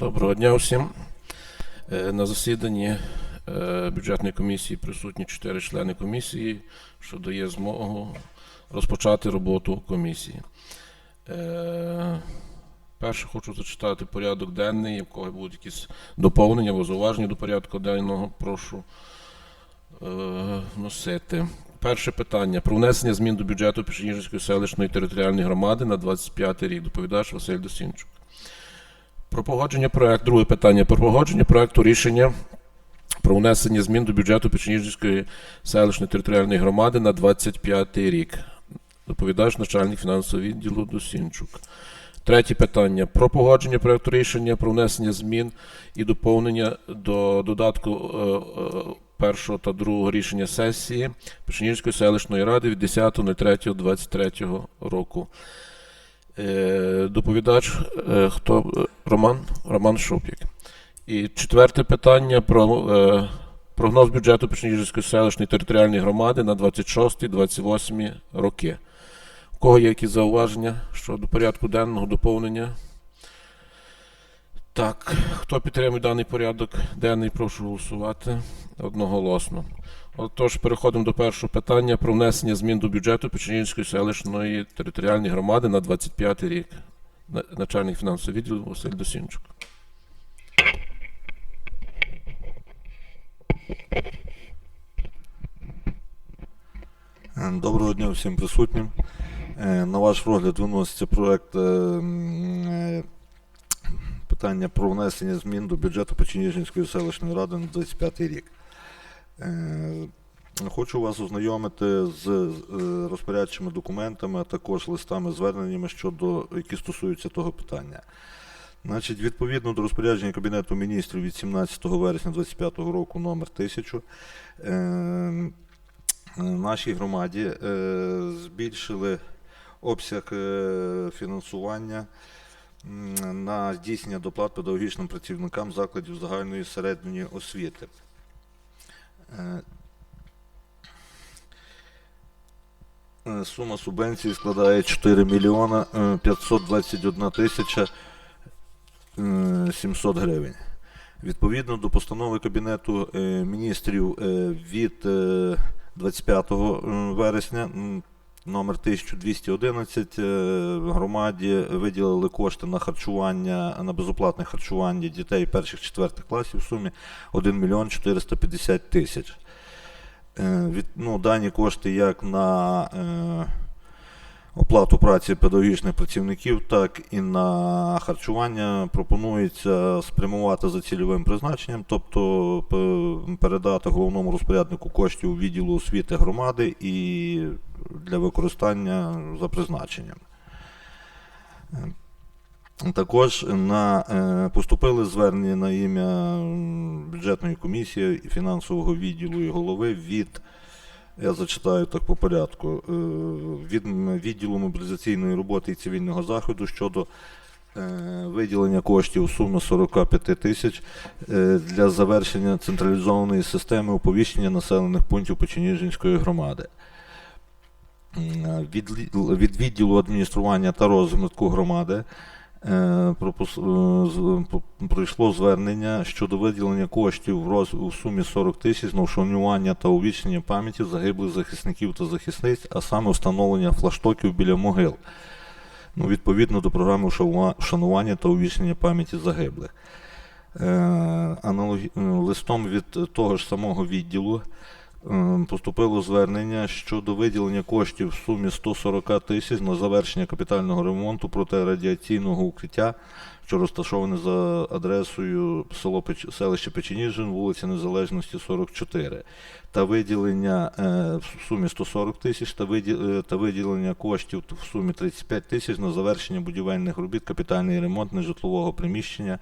Доброго дня всім. Е, На засіданні е, бюджетної комісії присутні чотири члени комісії, що дає змогу розпочати роботу комісії. Е, Перше хочу зачитати порядок денний, в кого будуть якісь доповнення або зауваження до порядку денного, прошу вносити. Перше питання про внесення змін до бюджету Пішеніжинської селищної територіальної громади на 25 рік. Доповідач Василь Досінчук. Про погодження проекту. Друге питання. Про погодження проекту рішення про внесення змін до бюджету Печеніжської селищної територіальної громади на 25 рік. Доповідач начальник фінансового відділу Досінчук. Третє питання. Про погодження проекту рішення про внесення змін і доповнення до додатку е, е, першого та другого рішення сесії Печеніжської селищної ради від 10.03.23 року. Е, Доповідач, е, хто е, Роман? Роман Шупік. І четверте питання про прогноз бюджету Печеніжської селищної територіальної громади на 26-28 роки. У кого є якісь зауваження щодо порядку денного доповнення? Так, хто підтримує даний порядок денний, прошу голосувати одноголосно. Отож, переходимо до першого питання про внесення змін до бюджету Печенінської селищної територіальної громади на 25 рік. Начальник фінансового відділу Василь Досінчук. Доброго дня всім присутнім. Е, На ваш розгляд виноситься проект е, е, питання про внесення змін до бюджету Печеніжинської селищної ради на 25 рік. Е, Хочу вас ознайомити з е, розпорядчими документами, а також листами зверненнями щодо які стосуються того питання. Значить, відповідно до розпорядження Кабінету міністрів від 17 вересня 2025 року номер 1000 е, нашій громаді збільшили обсяг фінансування на здійснення доплат педагогічним працівникам закладів загальної середньої освіти. Е, е, Сума субвенції складає 4 мільйона е, 521 тисяча е, 700 гривень. Відповідно до постанови Кабінету міністрів від е, 25 вересня номер 1211 е, громаді виділили кошти на харчування, на безоплатне харчування дітей перших четвертих класів в сумі 1 мільйон 450 тисяч. Е, ну, дані кошти як на е, оплату праці педагогічних працівників, так і на харчування пропонується спрямувати за цільовим призначенням, тобто передати головному розпоряднику коштів відділу освіти громади і для використання за призначенням. Також на, е, поступили звернення на ім'я бюджетної комісії фінансового відділу і голови від я зачитаю так по порядку. Е, Від відділу мобілізаційної роботи і цивільного заходу щодо е, виділення коштів у сумі 45 тисяч е, для завершення централізованої системи оповіщення населених пунктів Печеніжинської громади. Від відділу адміністрування та розвитку громади е, пропос- е, пройшло звернення щодо виділення коштів в сумі 40 тисяч на вшанування та увічнення пам'яті загиблих захисників та захисниць, а саме встановлення флаштоків біля могил. Ну, відповідно до програми вшанування та увічнення пам'яті загиблих. Е, аналогі... е, Листом від того ж самого відділу поступило звернення щодо виділення коштів в сумі 140 тисяч на завершення капітального ремонту протирадіаційного укриття, що розташоване за адресою село селище Печеніжин, вулиця Незалежності 44, та виділення е, в сумі 140 тисяч е, та виділення коштів в сумі 35 тисяч на завершення будівельних робіт, капітальний ремонт нежитлового приміщення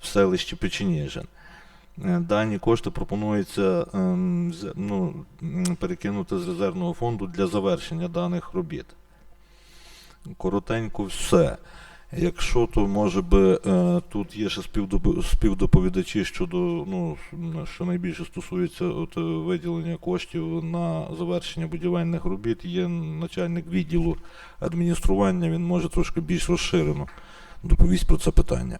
в селищі Печеніжин. Е, Дані кошти пропонується ем, ну, перекинути з резервного фонду для завершення даних робіт. Коротенько все. Якщо то може би е, тут є ще співдоповідачі щодо ну, що найбільше стосується от, е, виділення коштів на завершення будівельних робіт, є начальник відділу адміністрування, він може трошки більш розширено доповість про це питання.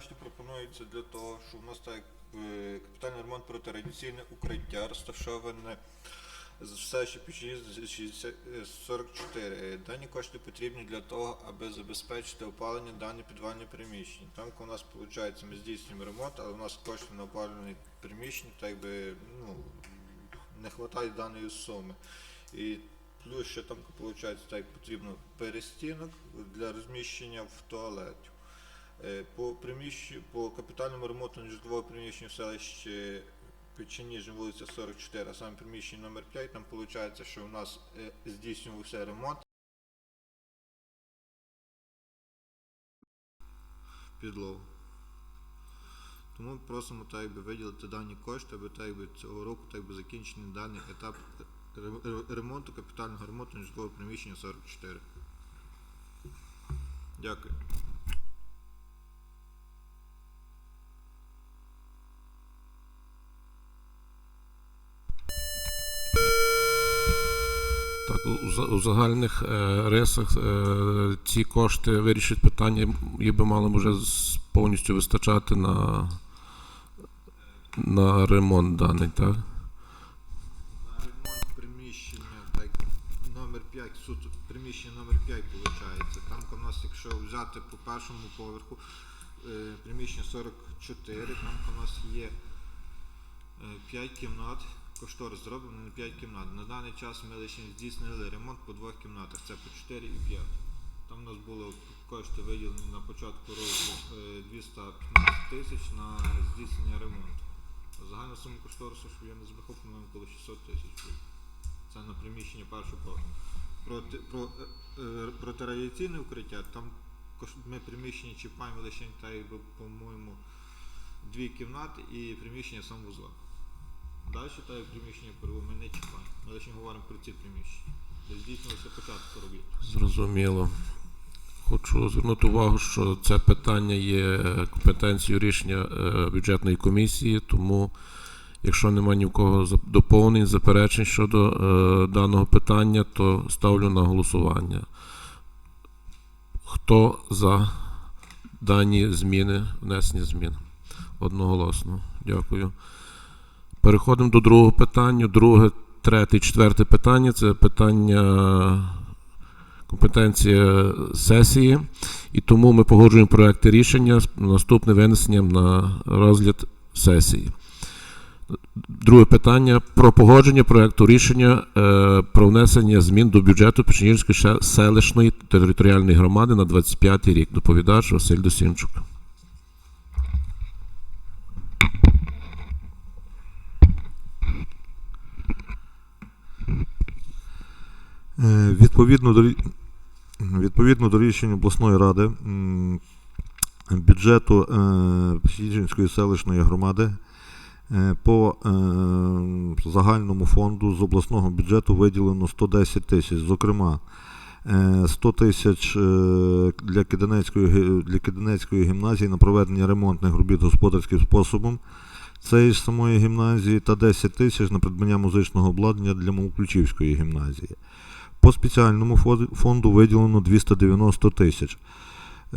Дані кошти пропонуються для того, що в нас так е, капітальний ремонт протирадіаційне укриття розташоване з- в селищі Печі 44. Е, Дані кошти потрібні для того, аби забезпечити опалення даних підвальних приміщень. Там у нас виходить, ми здійснюємо ремонт, але у нас коштів на опалювальні приміщення так би ну, не вистачає даної суми. І плюс ще там виходить, так потрібно перестінок для розміщення в туалеті. Е, По приміщенню, по капітальному ремонту нежитлового приміщення в селищі Печеніжин, вулиця 44, а саме приміщення номер 5, там виходить, що у нас е, здійснювався ремонт. Підлогу. Тому просимо так якби виділити дані кошти, аби так якби цього року так якби закінчений даний етап ре- ре- ремонту, капітального ремонту нежитлового приміщення 44. Дякую. Так, у, загальних е, рисах е, ці кошти вирішать питання, їх би мало б вже повністю вистачати на, на ремонт даний, так? На ремонт приміщення, так, номер 5, суд, приміщення номер 5 виходить. Там у нас, якщо взяти по першому поверху, е, приміщення 44, там у нас є 5 кімнат, кошторис зроблений на 5 кімнат. На даний час ми лише здійснили ремонт по двох кімнатах, це по 4 і 5. Там у нас було кошти виділені на початку року е, 215 тисяч на здійснення ремонту. Загальна сума кошторису, щоб я не збрехав, по-моєму, коло 600 тисяч. Це на приміщення першого поверху. Проти, про, е, е, протирадіаційне укриття, там ми приміщення чіпаємо лише по-моєму, дві кімнати і приміщення санвузла. Далі, так приміщення ми не чіпаємо. Ми лише говоримо про ці приміщення, де здійснювався початок робіт. Зрозуміло. Хочу звернути увагу, що це питання є компетенцією рішення е, бюджетної комісії, тому якщо немає ні в кого доповнень, заперечень щодо е, даного питання, то ставлю на голосування. Хто за дані зміни, внесення змін? Одноголосно. Дякую. Переходимо до другого питання. Друге, третє, четверте питання це питання компетенція сесії, і тому ми погоджуємо проекти рішення з наступним винесенням на розгляд сесії. Друге питання про погодження проекту рішення е, про внесення змін до бюджету Печенігівської ше- селищної територіальної громади на 25 рік. Доповідач Василь Досінчук. Відповідно до, відповідно до рішення обласної ради бюджету е, Сіджинської селищної громади е, по е, загальному фонду з обласного бюджету виділено 110 тисяч. Зокрема, е, 100 тисяч е, для Киденецької, для Киденецької гімназії на проведення ремонтних робіт господарським способом цієї ж самої гімназії та 10 тисяч на придбання музичного обладнання для Мовключівської гімназії. По спеціальному фонду виділено 290 тисяч.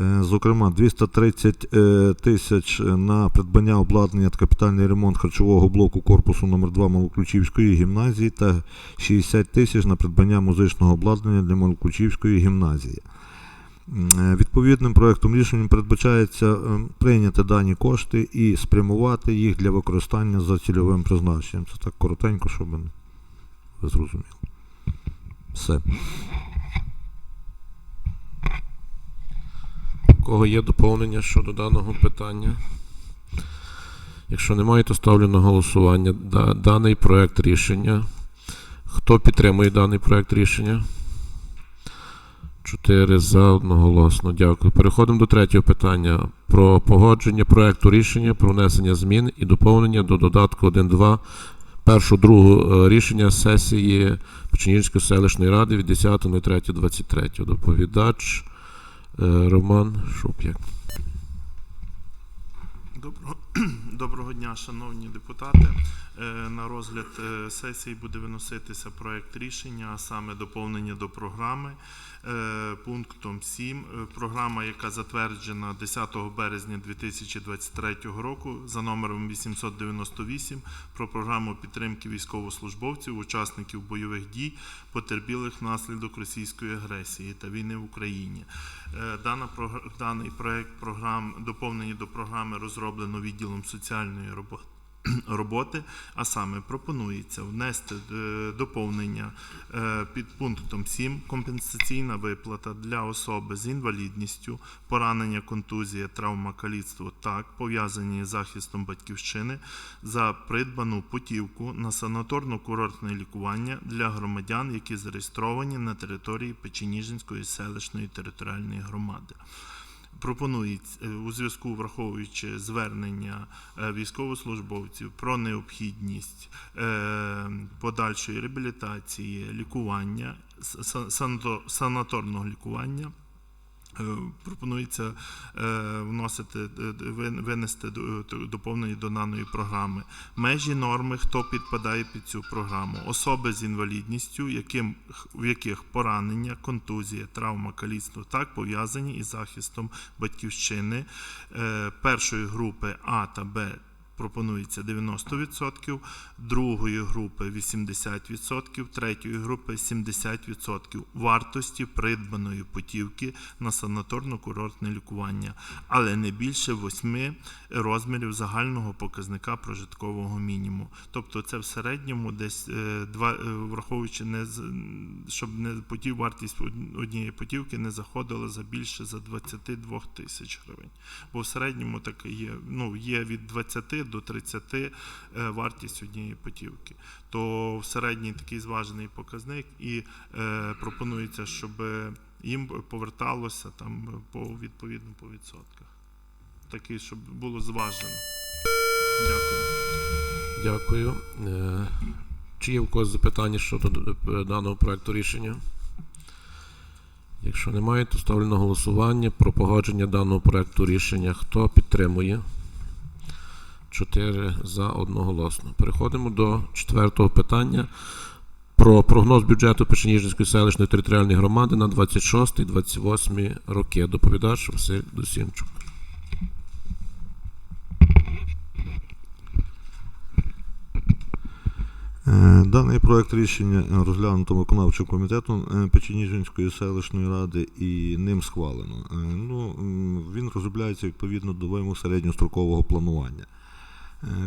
Е, Зокрема, 230 е, тисяч на придбання обладнання та капітальний ремонт харчового блоку корпусу номер 2 Малоключівської гімназії та 60 тисяч на придбання музичного обладнання для Малоключівської гімназії. Е, Відповідним проектом рішення передбачається прийняти дані кошти і спрямувати їх для використання за цільовим призначенням. Це так коротенько, щоб ви зрозуміли. Все. У кого є доповнення щодо даного питання? Якщо немає, то ставлю на голосування даний проект рішення. Хто підтримує даний проект рішення? Чотири за одноголосно. Дякую. Переходимо до третього питання про погодження проекту рішення про внесення змін і доповнення до додатку 1.2 першого другого е, рішення сесії Печенігівської селищної ради від 10.03.23. Доповідач е, Роман Шуп'як. Доброго, Доброго дня, шановні депутати. Е, На розгляд сесії буде виноситися проект рішення, а саме доповнення до програми пунктом 7. Е, Програма, яка затверджена 10 березня 2023 року за номером 898 про програму підтримки військовослужбовців, учасників бойових дій, потерпілих внаслідок російської агресії та війни в Україні. Е, Дана даний проект програм доповнені до програми розроблено відділом соціальної роботи. Роботи, а саме пропонується внести е, доповнення е, під пунктом 7 компенсаційна виплата для особи з інвалідністю, поранення, контузія, травма, каліцтво так пов'язані з захистом батьківщини за придбану путівку на санаторно-курортне лікування для громадян, які зареєстровані на території Печеніжинської селищної територіальної громади. Пропонується е, у зв'язку, враховуючи звернення е, військовослужбовців про необхідність е, подальшої реабілітації, лікування, санаторного лікування. Е, Пропонується е, вносити е, винести до- т- доповнення до даної програми. Межі норми, хто підпадає під цю програму, особи з інвалідністю, яким в яких поранення, контузія, травма, каліцтво так пов'язані із захистом батьківщини першої групи А та Б. Пропонується 90%, другої групи 80%, третьої групи 70% вартості придбаної путівки на санаторно-курортне лікування, але не більше 8 розмірів загального показника прожиткового мінімуму. Тобто це в середньому десь е, два, е, враховуючи не щоб не путів, вартість однієї путівки не заходила за більше за 22 тисяч гривень. Бо в середньому так є. Ну є від 20 до 30 е, вартість однієї путівки. То в середній такий зважений показник, і е, пропонується, щоб їм поверталося там по відповідно по відсотках. Такий, щоб було зважено. Дякую. Дякую. Е, Чи є в когось запитання щодо даного проекту рішення? Якщо немає, то ставлю на голосування про погодження даного проекту рішення. Хто підтримує? Чотири за одноголосно. Переходимо до четвертого питання про прогноз бюджету Печеніжинської селищної територіальної громади на 26-28 роки. Доповідач Василь Досінчук. Е, Даний проект рішення розглянуто виконавчим комітетом е, Печеніжинської селищної ради і ним схвалено. Е, Ну, він розробляється відповідно до вимог середньострокового планування.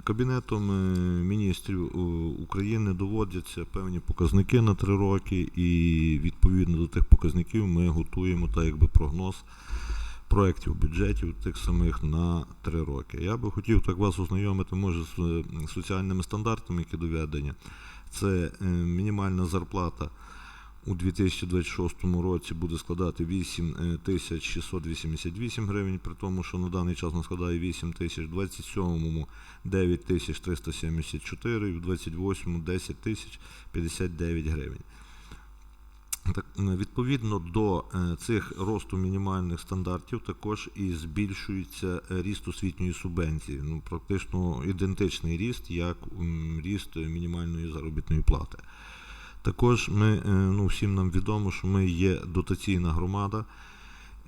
Кабінетом е, міністрів е, України доводяться певні показники на три роки, і відповідно до тих показників ми готуємо так якби прогноз проєктів бюджетів тих самих на три роки. Я би хотів так вас ознайомити, може, з е, соціальними стандартами, які доведені. Це мінімальна зарплата у 2026 році буде складати 8 е, тисяч 688 гривень, при тому, що на даний час вона складає 8 тисяч, в 27-му 9 тисяч 374, і в 28-му 10 тисяч 59 гривень. Так, е, відповідно до е, цих росту мінімальних стандартів також і збільшується е, ріст освітньої субвенції. Ну, практично ідентичний ріст, як ріст мінімальної заробітної плати. Також ми, е, ну, всім нам відомо, що ми є дотаційна громада,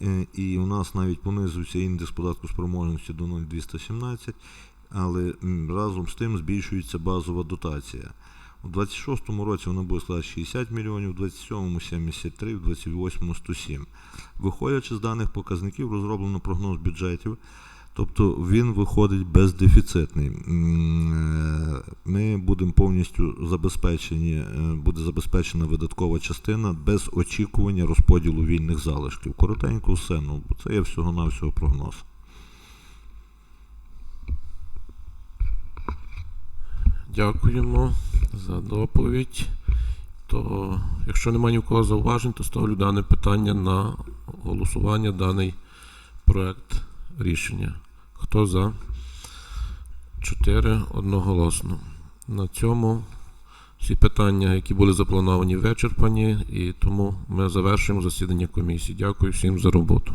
е, і у нас навіть понизився індекс податку спроможності до 0,217, але разом з тим збільшується базова дотація. У 26-му році вона буде складати 60 мільйонів, у 27-му 73, у 28-му 107. Виходячи з даних показників, розроблено прогноз бюджетів, тобто він виходить бездефіцитний. Е, Ми будемо повністю забезпечені, е, буде забезпечена видаткова частина без очікування розподілу вільних залишків. Коротенько все, ну це є всього-навсього прогноз. Дякуємо за доповідь. То, якщо немає ні в кого зауважень, то ставлю дане питання на голосування, даний проект рішення. Хто за? Чотири одноголосно. На цьому всі питання, які були заплановані, вичерпані, і тому ми завершуємо засідання комісії. Дякую всім за роботу.